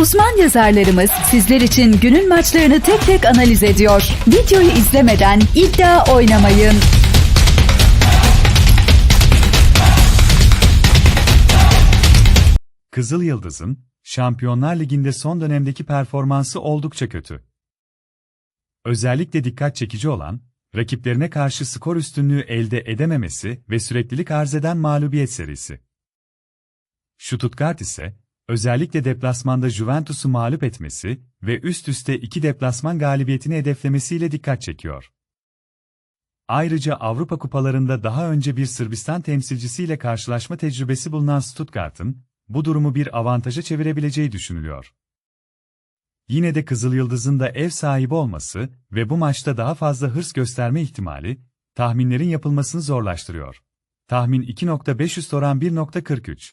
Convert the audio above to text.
Uzman yazarlarımız sizler için günün maçlarını tek tek analiz ediyor. Videoyu izlemeden iddia oynamayın. Kızıl Yıldız'ın Şampiyonlar Ligi'nde son dönemdeki performansı oldukça kötü. Özellikle dikkat çekici olan, rakiplerine karşı skor üstünlüğü elde edememesi ve süreklilik arz eden mağlubiyet serisi. Stuttgart ise, özellikle deplasmanda Juventus'u mağlup etmesi ve üst üste iki deplasman galibiyetini hedeflemesiyle dikkat çekiyor. Ayrıca Avrupa kupalarında daha önce bir Sırbistan temsilcisiyle karşılaşma tecrübesi bulunan Stuttgart'ın, bu durumu bir avantaja çevirebileceği düşünülüyor. Yine de Kızıl Yıldız'ın da ev sahibi olması ve bu maçta daha fazla hırs gösterme ihtimali, tahminlerin yapılmasını zorlaştırıyor. Tahmin 2.500 oran 1.43.